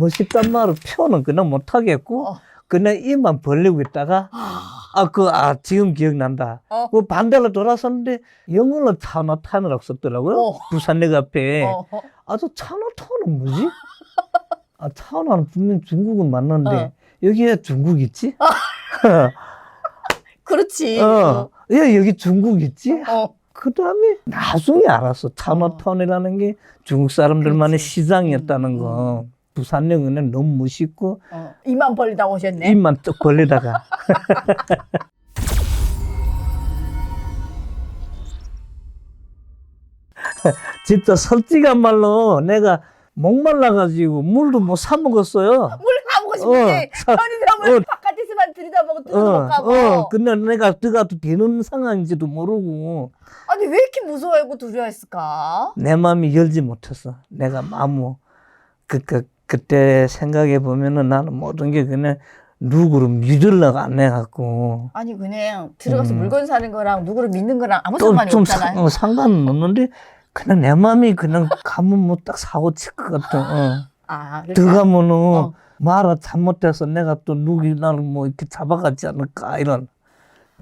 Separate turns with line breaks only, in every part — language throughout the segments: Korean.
멋있단 말을 표현은 그냥 못하겠고
어.
그냥 입만 벌리고 있다가 아 그 아 지금 기억난다.
어.
그 반대로 돌아섰는데 영어로 차나타운이라고 썼더라고요.
어.
부산역 앞에.
어.
아저 차나타운은 뭐지? 아 차나는 분명 중국은 맞는데
어.
여기에 중국 있지?
그렇지.
어. 야 여기 중국 있지?
어.
그 다음에 나중에 알았어. 차나타운이라는 게 중국 사람들만의
그렇지.
시장이었다는
음,
거. 부산역은 너무 멋있고
어. 이만 벌리다 오셨네.
입만 쩍 벌리다가 진짜 솔직한 말로 내가 목말라가지고 물도 못 사 먹었어요.
물 가보고 싶은데
어, 사-
편의점을
어.
바깥에서만 들여다보고 들어도 못
어,
가고.
어, 근데 내가 들어가도 되는 상황인지도 모르고
아니 왜 이렇게 무서워하고 두려워했을까?
내 마음이 열지 못했어. 내가 아무 그, 그 그때 생각해 보면은 나는 모든 게 그냥 누구를 믿으려고 안 해갖고
아니 그냥 들어가서
음.
물건 사는 거랑 누구를 믿는 거랑 아무 상관이
또좀
없잖아요.
상관은 없는데 그냥 내 마음이 그냥 가면 뭐 딱 사고 칠 것 같아. 어.
아, 그러니까?
들어가면은
어.
말을 잘못해서 내가 또 누구 나를 뭐 이렇게 잡아가지 않을까 이런.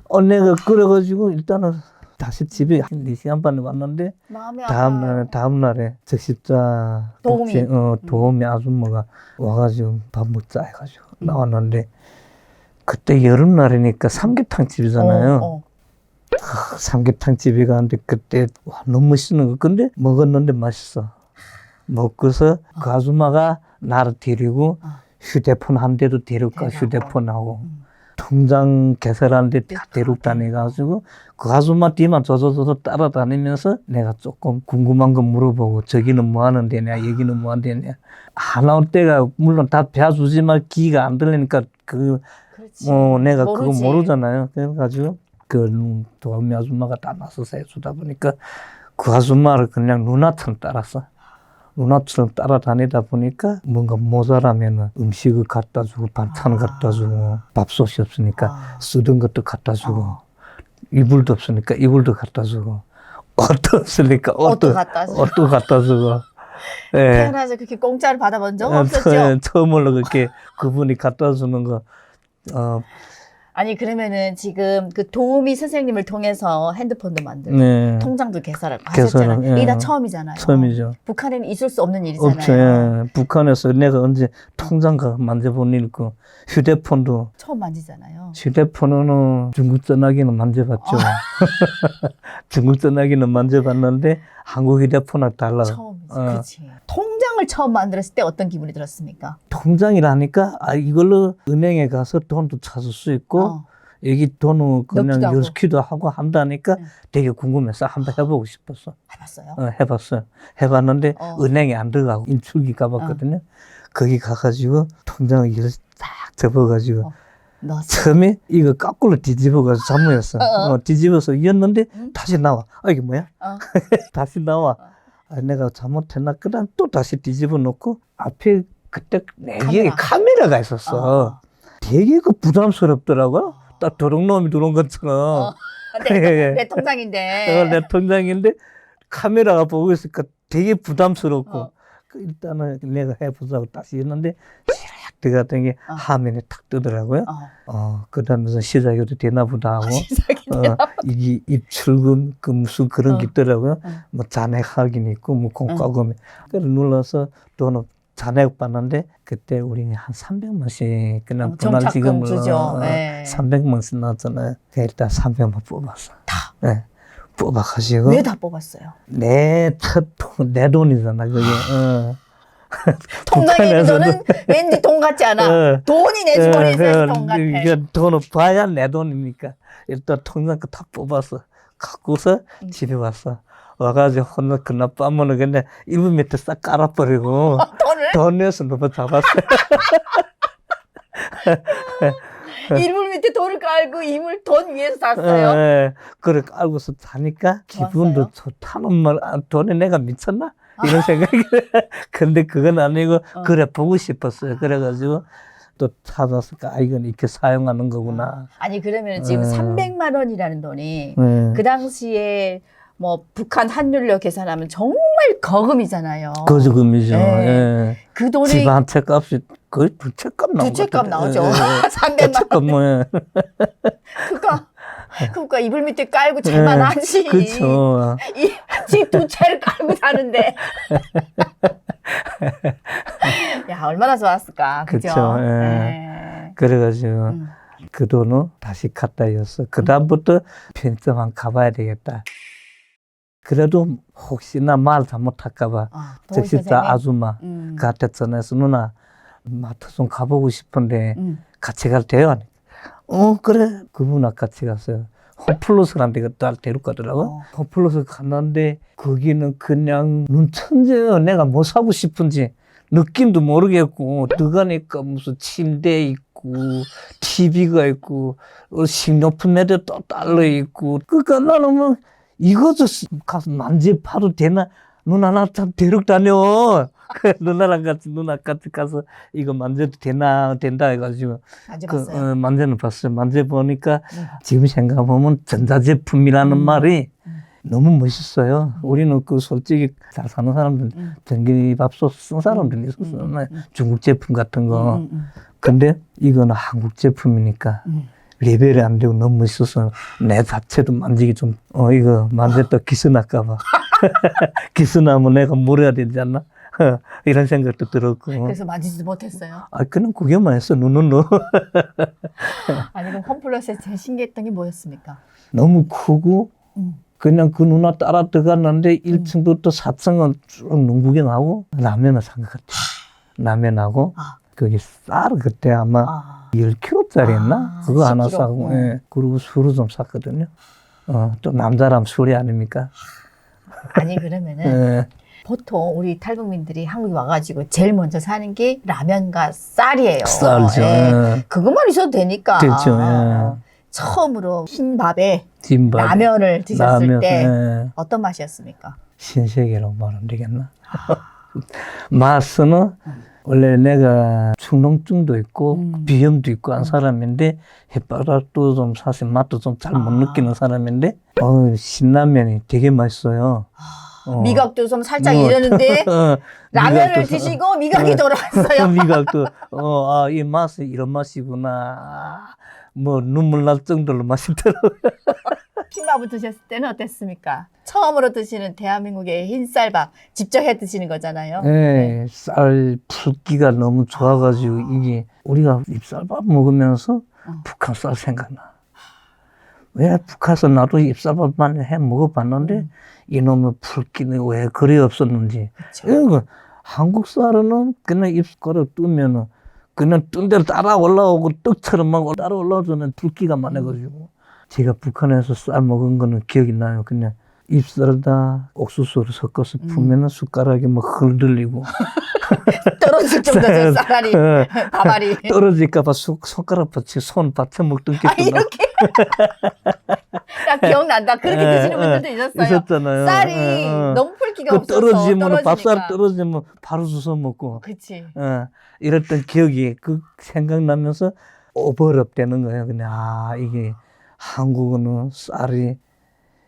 어 내가 그래가지고 일단은 다시 집에 한 4시간 반에 왔는데 다음. 날에 다음 날에 적십자
도우미.
어 도우미 아줌마가 와가지고 밥 먹자 해가지고
음.
나왔는데 그때 여름 날이니까 삼계탕 집이잖아요.
어, 어.
삼계탕 집에 가는데 그때 와, 너무 맛있는 거 근데 먹었는데 맛있어. 먹고서 그 아줌마가 나를 데리고
어.
휴대폰 한 대도 데려가. 휴대폰하고
음.
통장 개설하는데 다 데리고 다녀가지고 그 아줌마 뒤만 저저저저 따라다니면서 내가 조금 궁금한 거 물어보고 저기는 뭐 하는 데냐 여기는 뭐 하는 데냐 안 나올 때가 물론 다 배워주지만 귀가 안 들리니까 그. 어, 내가
모르지.
그거 모르잖아요. 그래가지고 그 도우미 아줌마가 다 나서서 해주다 보니까 그 아줌마를 그냥 누나처럼 따랐어. 누나처럼 따라다니다 보니까 뭔가 모자라면 음식을 갖다 주고 반찬을
아.
갖다 주고 밥솥이 없으니까
아.
쓰던 것도 갖다 주고
어.
이불도 없으니까 이불도 갖다 주고 옷도 없으니까
옷도
옷도
갖다 주고.
옷도 갖다 주고 예.
태어나서 그렇게 공짜를 받아본 적
어,
없었죠?
처- 처음으로 그렇게 그분이 갖다 주는 거 어,
아니 그러면은 지금 그 도우미 선생님을 통해서 핸드폰도 만들고
네.
통장도 개설하고
개설을,
하셨잖아요.
예.
이게 다 처음이잖아요.
처음이죠.
북한에는 있을 수 없는 일이잖아요.
없죠. 예. 북한에서 내가 언제 통장 가 만져본 일 있고 휴대폰도
처음 만지잖아요.
휴대폰은 중국 전화기는 만져봤죠.
아.
중국 전화기는 만져봤는데 한국 휴대폰은 달라.
처음이지.
어.
그렇지. 통장을 처음 만들었을 때 어떤 기분이 들었습니까?
통장이라니까 아 이걸로 은행에 가서 돈도 찾을 수 있고
어.
여기 돈을 그냥
넣기도 하고.
한다니까
네.
되게 궁금해서 한번 해보고 싶었어.
해봤어요.
어, 해봤어요. 해봤는데
어.
은행에 안 들어가고 인출기 가봤거든요. 거기 가가지고 통장을 이렇게 딱 접어가지고
어. 넣었어.
처음에 이거 거꾸로 뒤집어가지고 잘못했어.
어, 어.
어, 뒤집어서 이었는데
응?
다시 나와. 아 이게 뭐야?
어.
다시 나와. 아, 내가 잘못했나? 그다음 또 다시 뒤집어 놓고 앞에 그때 내게
카메라.
카메라가 있었어.
어.
되게 그 부담스럽더라고요. 딱 도둑 놈이 들어온 것처럼.
어. 내, 내 통장인데.
어, 내 통장인데 카메라가 보고 있으니까 되게 부담스럽고
어.
그 일단은 내가 해보자고 다시 했는데 시락 들어갔던 게
어.
화면에 탁 뜨더라고요.
어.
어, 그다음에서 시작해도 되나 보다 하고
시작이네.
어, 이게 입출금 그 무슨 그런 게
어.
있더라고요.
어.
뭐 잔액 확인 있고 뭐 공과금이 그래 눌러서 돈을 잔액 받는데 그때 우리 한 300만씩 그냥
어,
분할 지금으로. 어,
네.
300만씩 나왔잖아요. 일단 300만 뽑았어.
다.
네. 뽑아가지고
왜 다 뽑았어요?
내첫내 돈이잖아 그게. 어.
통장에 돈은 왠지 돈 같지 않아.
어.
돈이 내 주머니에 있어야 돈 같아.
돈을 봐야 내 돈이니까 일단 통장 거다 뽑았어. 갖고서
음.
집에 왔어. 와가지고 혼자 그날 밤은 그냥 이불 밑에 싹 깔아버리고
돈을
돈 내서 너무 잡았어.
이불 밑에 돈을 깔고 이불 돈 위에서 샀어요.
예, 그래 알고서 자니까 기분도? 좋다는 말, 아, 돈에 내가 미쳤나? 이런 생각이. 근데 그건 아니고,
어.
그래, 보고 싶었어요. 그래가지고 또 찾았을까, 아, 이건 이렇게 사용하는 거구나.
아니 그러면 지금
어.
300만 원이라는 돈이
예.
그 당시에 뭐 북한 환율로 계산하면 정말 거금이잖아요.
거저금이죠.
네.
예.
그 돈이
집한 채 값이 거의 두 채값 나온 두채값것
나오죠.
같아요. 예, 예.
300만
값 뭐, 예.
그니까 그니까 이불 밑에 깔고 잘만
예,
하지.
그쵸.
집두 채를 깔고 사는데. 야 얼마나 좋았을까. 그죠?
예.
네.
그래가지고
음.
그 돈은 다시 갖다 였어. 그 다음부터 편의점 한 가봐야 되겠다. 그래도 혹시나 말 잘못할까봐
어, 도훈
적십자. 아줌마
음.
전해서 누나 마트 좀 가보고 싶은데
음.
같이 갈 때요? 어 그래 그분하고 같이 갔어요. 홈플러스라는 데가 딸 데려가더라고.
어.
홈플러스 갔는데 거기는 그냥 눈 천재요. 내가 뭐 사고 싶은지 느낌도 모르겠고 들어가니까 무슨 침대 있고 TV가 있고 어, 식료품에도 또 달러 있고 그러니까 나는 뭐 이거 저 가서 만져봐도 되나 누나 나참 데리고 다녀. 그 누나랑 같이 누나 같이 가서 이거 만져도 되나 된다 해가지고 그
만져봤어요.
어, 만져는 봤어요. 만져보니까
음.
지금 생각해보면 전자제품이라는
음.
말이
음.
너무 멋있어요. 우리는 그 솔직히 잘 사는 사람들,
음.
전기밥솥 쓴 사람들이 있었어요.
음, 음, 음.
중국 제품 같은 거.
음, 음,
근데 이거는 한국 제품이니까
음.
레벨이 안 되고 너무 멋있어서 내 자체도 만지기 좀, 어, 이거 만졌다 기스 날까봐. 기스 나면 내가 물어야 되지 않나? 이런 생각도 들었고.
그래서 만지지도 못했어요.
아, 그냥 구경만 했어, 눈은 너.
아니 그럼 홈플러스에 제일 신기했던 게 뭐였습니까?
너무 크고,
음.
그냥 그 누나 따라 들어갔는데 1층부터 4층은 쭉 눈 구경하고 라면을 산 것 같아. 라면하고
아.
거기 쌀 그때 아마
아.
10kg짜리였나?
아,
그거 하나
10kg.
사고,
어.
예. 그리고 술을 좀 샀거든요. 어, 또 남자라면 술이 아닙니까?
아니 그러면은
예.
보통 우리 탈북민들이 한국에 와가지고 제일 먼저 사는 게 라면과 쌀이에요.
쌀죠.
예.
예.
그것만 있어도 되니까.
그렇죠. 예.
처음으로 흰 밥에
김밥.
라면을 드셨을
라면,
때
예.
어떤 맛이었습니까?
신세계라고 말하면 되겠나? 맛은 원래 내가 충농증도 있고
음.
비염도 있고 한 사람인데 햇바닥도 좀 사실 맛도 좀 잘 못
아.
느끼는 사람인데 어, 신라면이 되게 맛있어요. 어.
미각도 좀 살짝
뭐,
이러는데
어,
라면을 드시고 미각이
어.
돌아왔어요.
미각도 어, 아, 이 맛이 이런 맛이구나. 뭐 눈물 날 정도로 맛있더라고.
흰밥을 드셨을 때는 어땠습니까? 처음으로 드시는 대한민국의 흰쌀밥 직접 해 드시는 거잖아요.
예, 쌀 붉기가 너무 좋아가지고 이게 우리가 잎쌀밥 먹으면서
어.
북한 쌀 생각나. 왜 북한에서 나도 잎쌀밥만 해 먹어봤는데
음.
이놈의 붉기는 왜 그리 없었는지.
그쵸.
이거 한국 쌀은 그냥 잎가루 뜨면은 그냥 뜬 대로 따라 올라오고 떡처럼 막 따라 올라오면 붉기가 많아가지고 제가 북한에서 쌀 먹은 거는 기억이 나요. 그냥 잎쌀에다 옥수수를 섞어서
음.
풀면 은 숟가락이 막 흔들리고
떨어질 정도죠 쌀알이
예,
밥알이.
떨어질까봐 손- 손가락 받치 손 받쳐 먹던 아게
이렇게 나 기억난다. 그렇게
예,
드시는 분들도
예,
있었어요.
있었잖아요.
쌀이
예, 예.
너무 풀기가
그
없어서
떨어지면. 밥살 떨어지면 바로 주워 먹고
그치.
어, 이랬던 기억이 그 생각나면서 오버럽 되는 거예요. 그냥 아 이게 한국은 쌀이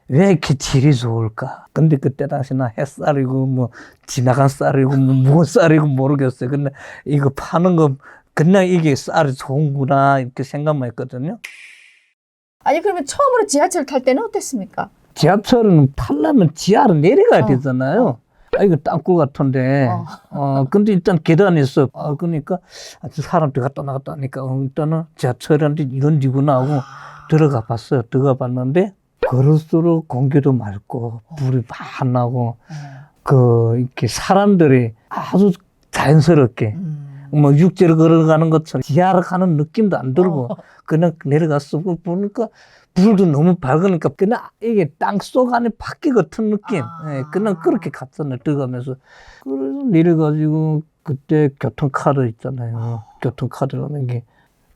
왜 이렇게 질이 좋을까? 근데 그때 당시 나 햇쌀이고 뭐 지나간 쌀이고 뭐 무슨 쌀이고 모르겠어요. 근데 이거 파는 거 그냥 이게 쌀이 좋은구나 이렇게 생각만 했거든요.
아니 그러면 처음으로 지하철 탈 때는 어땠습니까?
지하철은 타려면 지하로 내려가야
어,
되잖아요. 아, 이거 땅굴 같은데.
어.
어. 근데 일단 계단이 있어. 아, 그러니까, 아, 저 사람들 갔다 나갔다 하니까, 어, 일단은 지하철인데 이런 데구나 하고 들어가 봤어요. 들어가 봤는데, 걸을수록 공기도 맑고, 불이 막 나고, 그, 이렇게 사람들이 아주 자연스럽게,
음.
뭐 육지를 걸어가는 것처럼 지하로 가는 느낌도 안 들고,
어.
그냥 내려갔어. 그 보니까 불도 너무 밝으니까 그냥 이게 땅 속 안에 바퀴 같은 느낌.
아.
예, 그냥 그렇게 갔었네, 들어가면서. 그래서 내려가지고 그때 교통카드 있잖아요. 교통카드라는 게.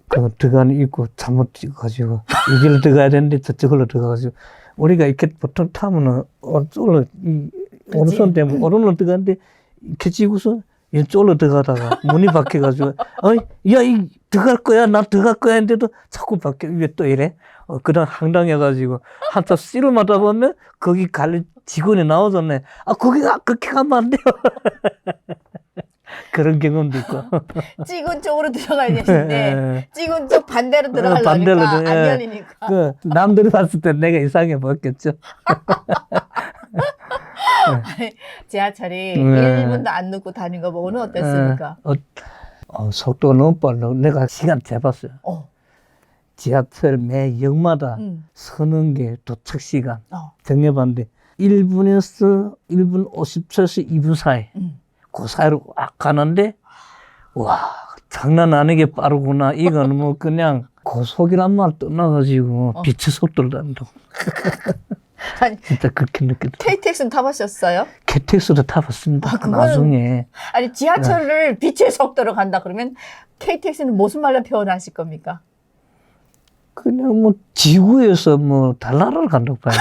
그 들어가는 있고 잘못 찍어가지고 이 길로 들어가야 되는데 저쪽으로 들어가가지고 우리가 이렇게 보통 타면은 어쪽으로 이 오른손 때문에 오른손 들어가는데 이렇게 찍고서 얘 쫄러 들어가다가 문이 박혀가지고 어이 야이 들어갈 거야 나 들어갈 거야 했는데도 자꾸 박혀 왜또 이래? 어 그다음 황당해가지고 한참 씨름하다 보면 거기 갈 직원이 나오잖아요. 아 거기 아 그렇게 가면 안 돼요 그런 경험도 있고
찍은 쪽으로 들어가야 되는데 찍은 쪽 반대로 들어가려니까
네. 반대로
안
예.
열리니까.
그 남들이 봤을 때 내가 이상해 보였겠죠
지하철이
네.
1분도 안 늦고 다닌 거 보고는 어땠습니까?
어, 어, 속도가 너무 빨라 내가 시간 재봤어요
어,
지하철 매 역마다
음,
서는 게 도착 시간
어,
정해봤는데 1분에서 1분 50초에서 2분 사이
음.
그 사이로 막 가는데 와 장난 아니게 빠르구나 이거는 뭐 그냥 고속이란 말 떠나가지고
어.
빛의 속도를 단다고
아니,
진짜 그렇게 느꼈다
KTX는 타보셨어요?
KTX도 타봤습니다
아, 그거는-
나중에
아니, 지하철을 빛의 속도로 간다 그러면 KTX는 무슨 말로 표현하실 겁니까?
그냥 뭐 지구에서 뭐 달나라를 간다고 봐야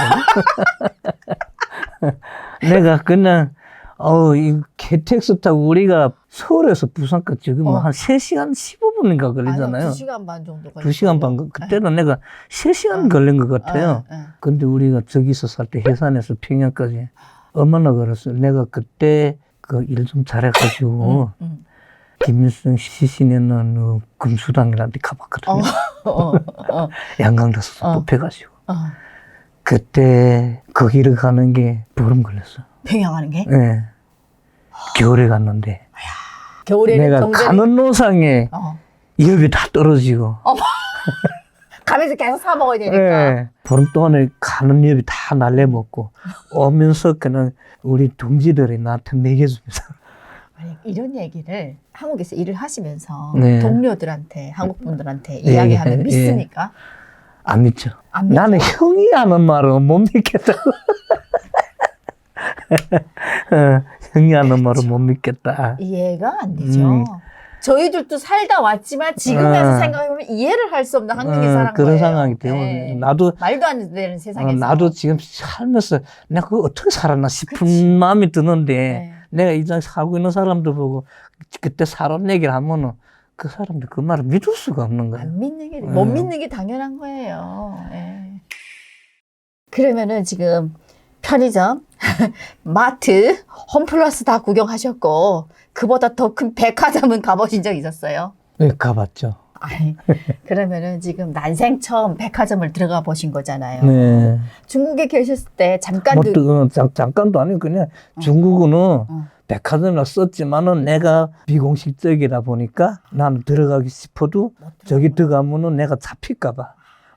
되나? 내가 그냥 어이 KTX 타고 우리가 서울에서 부산까지 지금
어.
한 3시간 15분인가 걸리잖아요.
아니요, 2시간 반 정도 걸렸어요.
2시간 반 거- 그때는 내가 3시간
어.
걸린 것 같아요.
어, 어.
근데 우리가 저기서 살 때 해산에서 평양까지 얼마나 걸었어요. 내가 그때 그 일 좀 잘해가지고
음, 음.
김일성 시신에는 어, 금수당이라는 데 가봤거든요.
어, 어, 어,
양강도에서
어.
뽑혀가지고.
어.
그때 거기를 가는 게 보름 걸렸어.
평양하는 게?
예. 겨울에 갔는데
겨울에는
내가
정전이
가는 노상에
어.
엽이 다 떨어지고
가면서 계속 사 먹어야 되니까.
예. 보름 동안에 가는 엽이 다 날려먹고 오면서 그냥 우리 동지들이 나한테 먹여줍니다.
아니, 이런 얘기를 한국에서 일을 하시면서
네.
동료들한테 한국 분들한테
예,
이야기하면
예.
믿습니까?
안 믿죠.
안 믿죠?
나는 형이 하는 말은 못 믿겠다고. 어, 형이 하는 말은 못 믿겠다.
이해가 안 되죠.
음.
저희들도 살다 왔지만 지금에서
어.
생각해보면 이해를 할 수 없는 한국에
어,
사는
그런
거예요.
상황이 되면
네.
나도
말도 안 되는
어,
세상에서.
나도 지금 살면서 내가 그거 어떻게 살았나 싶은
그치.
마음이 드는데
네.
내가 이장 살고 있는 사람들 보고 그때 살았는 얘기를 하면은 그 사람들 그 말을 믿을 수가 없는 거야.
안 믿는 게,
음.
못 믿는 게 당연한 거예요. 예. 그러면은 지금 편의점, 마트, 홈플러스 다 구경하셨고, 그보다 더 큰 백화점은 가보신 적 있었어요?
네, 가봤죠.
아니, 그러면은 지금 난생 처음 백화점을 들어가 보신 거잖아요.
네.
중국에 계셨을 때 잠깐
뭐,
그,
또, 어, 잠, 잠깐도 아니고 그냥 중국어는
어.
백화점을 썼지만은 내가 비공식적이다 보니까 나는 들어가기 싶어도
못
저기. 들어가면은 내가 잡힐까봐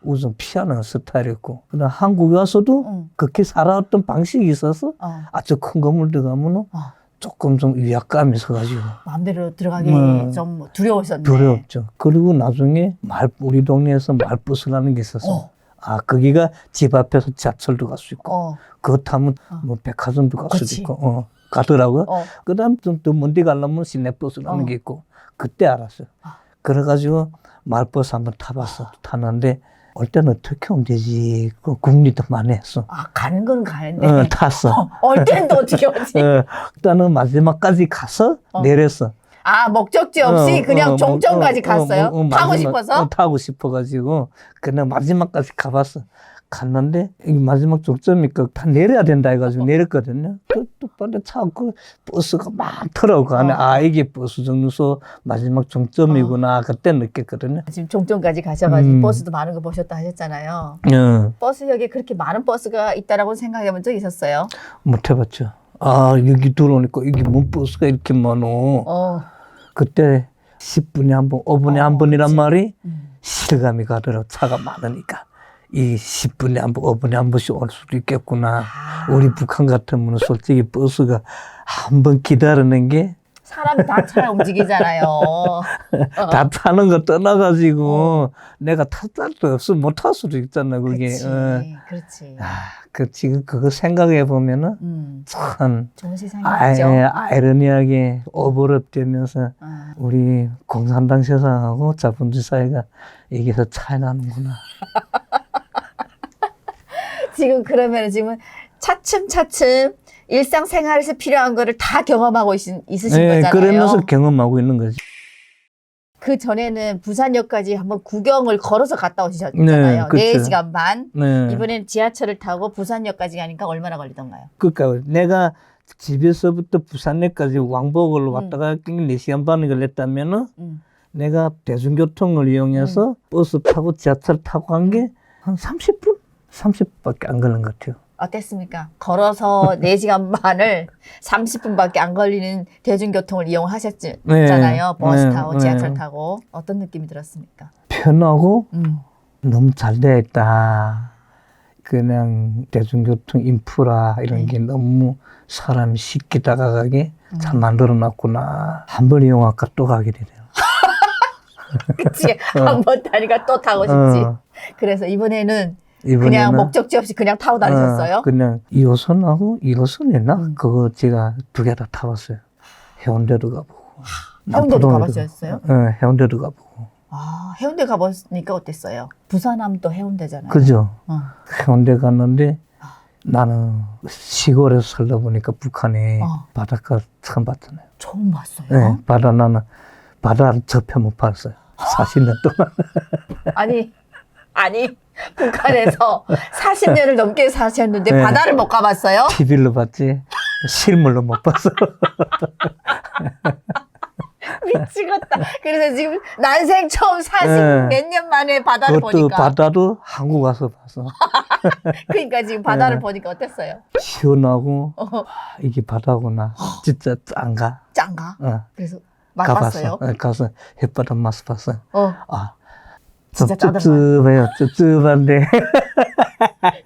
우선 피하는 스타일이었고 그다음 한국에 와서도
응.
그렇게 살아왔던 방식이 있어서
어,
아주 큰 건물 들어가면은
어.
조금 좀 위압감이 있어가지고
마음대로 들어가기
음.
좀 두려우셨네.
두렵죠. 그리고 나중에 말 우리 동네에서 말버스라는 게 있어서
어,
아 거기가 집 앞에서 지하철도 갈 수 있고
어,
그거 타면
어.
뭐 백화점도 갈. 수도 있고 어, 가더라고요.
어.
그다음 좀더 먼데 가려면 시내버스라는
어.
게 있고 그때 알았어요.
아.
그래가지고 말버스 한번 타봤어. 탔는데 올 때는 어떻게 되지? 그 국리도 많이 했어.
아, 가는 건 가는데.
어, 탔어.
어, 올 때는 또 어떻게 오지?
어, 일단은 마지막까지 가서
어.
내렸어.
아, 목적지 없이
어,
그냥
어,
종점까지
뭐, 어,
갔어요?
어, 어,
타고
마지막-
싶어서?
어, 타고 싶어가지고 그냥 마지막까지 가봤어. 갔는데 이 마지막 종점이니까 다 내려야 된다 해가지고 내렸거든요. 그또 빨리 차그 버스가 많더라고. 그 안에
어.
아 이게 버스 정류소 마지막 종점이구나 그때 느꼈거든요.
지금 종점까지 가셔가지고
음.
버스도 많은 거 보셨다 하셨잖아요.
어,
버스역에 그렇게 많은 버스가 있다라고 생각해 본 적 있었어요?
못 해봤죠. 아 여기 들어오니까 이게 뭔 버스가 이렇게 많어.
어.
그때 10분에 한 번, 5분에
어,
한 번이란
그치.
말이
음.
실감이 가더라고. 차가 많으니까. 이 10분에 한 번, 5분에 한 번씩 올 수도 있겠구나.
아,
우리 북한 같으면 솔직히 버스가 한 번 기다리는 게다
사람이 다 차에 움직이잖아요. 어.
타는 거 떠나가지고 내가 탈 수도 없어. 못 탈 수도 있잖아, 그게.
그렇지.
어.
그렇지.
아, 그, 지금 그거 생각해 보면은
음,
참
좋은
아이,
세상이죠.
아이 러니하게 오버랩되면서
어.
우리 공산당 세상하고 자본주의 사회가 여기서 차이 나는구나.
지금 그러면 지금 차츰차츰 일상생활에서 필요한 거를 다 경험하고 있, 있으신
예,
거잖아요.
그러면서 경험하고 있는 거지.
그 전에는 부산역까지 한번 구경을 걸어서 갔다 오셨잖아요.
네.
4시간 반.
네.
이번에는 지하철을 타고 부산역까지 가니까 얼마나 걸리던가요?
그러니까 내가 집에서부터 부산역까지 왕복을
음.
왔다가 4시간 반을 걸렸다면은
음.
내가 대중교통을 이용해서 버스 타고 지하철 타고 한게한 30분? 30분밖에 안 걸린 것 같아요.
어땠습니까? 걸어서 4시간 반을 30분밖에 안 걸리는 대중교통을 이용하셨잖아요.
네,
버스
네,
타고
네.
지하철 타고 어떤 느낌이 들었습니까?
편하고
음.
너무 잘 되어 있다. 그냥 대중교통 인프라 이런
네.
게 너무 사람이 쉽게 다가가게
음.
잘 만들어 놨구나. 한 번 이용할까 또 가게 되네요.
그치? 한번 타니까 또 타고 싶지.
어,
그래서 이번에는 그냥 목적지 없이 그냥 타고 다니셨어요?
어, 그냥 2호선하고 1호선 이나
음.
그거 제가 두 개 다 타봤어요. 해운대도 가보고.
해운대도
남포동에도
가봤어요?
네, 해운대도 가보고.
아, 해운대 가보니까 어땠어요? 또 해운대잖아요.
그죠?
어.
해운대 갔는데 나는 시골에서 살다 보니까 북한에
어.
바닷가 처음 봤잖아요.
처음 봤어요.
네, 바다 나는 바다를 접해 못 봤어요. 40년 동안.
아니, 아니, 북한에서 40년을 넘게 사셨는데
네.
바다를 못 가봤어요?
TV로 봤지 실물로 못 봤어.
미치겠다. 그래서 지금 난생 처음 40
네.
몇년 만에 바다를
그것도
보니까.
바다도 한국 와서 봤어.
그러니까 지금 바다를
네.
보니까 어땠어요?
시원하고
어,
아, 이게 바다구나. 진짜 안 가.
짱가?
어,
그래서
가봤어.
맛봤어요?
어, 가서 햇바닥 맛 봤어.
어,
아, 좀
진짜 짜증나.
찝찝해요. 찝찝한데.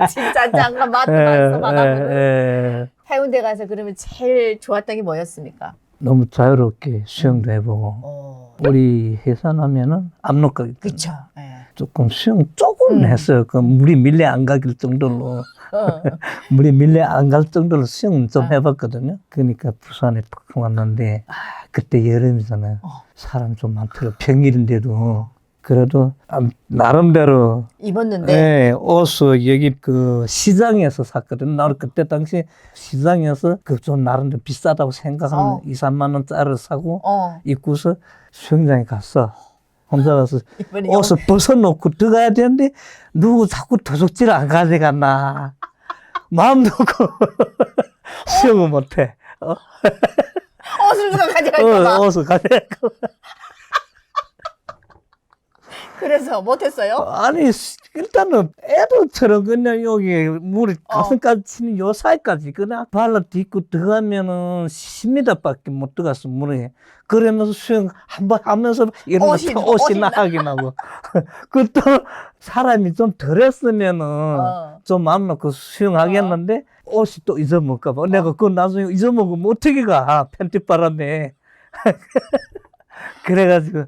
진짜 짱가 맛도.
예, 예.
해운대 가서 그러면 제일 좋았던 게 뭐였습니까?
너무 자유롭게 수영도 해보고.
어,
우리 해산 하면은 압록강 있잖아요.
그쵸. 예.
조금 수영 조금
음.
했어요. 그 물이 밀려 안 가길 정도로
어,
물이 밀려 안 갈 정도로 수영 좀
아.
해봤거든요. 그러니까 부산에 탁 왔는데 아, 그때 여름이잖아요.
어.
사람 좀 많더라고 평일인데도 그래도 아, 나름대로
입었는데.
예, 옷을 여기 그 시장에서 샀거든. 나는 그때 당시 시장에서 그 좀 나름대로 비싸다고 생각하는
어.
2, 3만 원짜리를 사고
어,
입고서 수영장에 갔어. 혼자 가서 옷을 벗어놓고 들어가야 되는데 누구 자꾸 도둑질 안 가져갔나. 마음 놓고 수영을 못해. 어,
옷을 누가 가져갈까 봐.
어, 옷을 가져가고.
그래서 못했어요?
아니 일단은 애들처럼 그냥 여기 물이
어.
가슴까지 치는 요 사이까지 그냥 발로 딛고 들어가면은 10m밖에 못 들어갔어 물에 그러면서 수영 한 번 하면서 이런
옷이-
거 옷이
옷이 나-
나가긴 하고. 그또 사람이 좀 덜했으면은
어.
좀 마음 놓고 수영하겠는데 옷이 또 잊어먹을까 봐. 내가 그거 나중에 잊어먹으면 어떻게 가? 팬티 빨았네. 그래가지고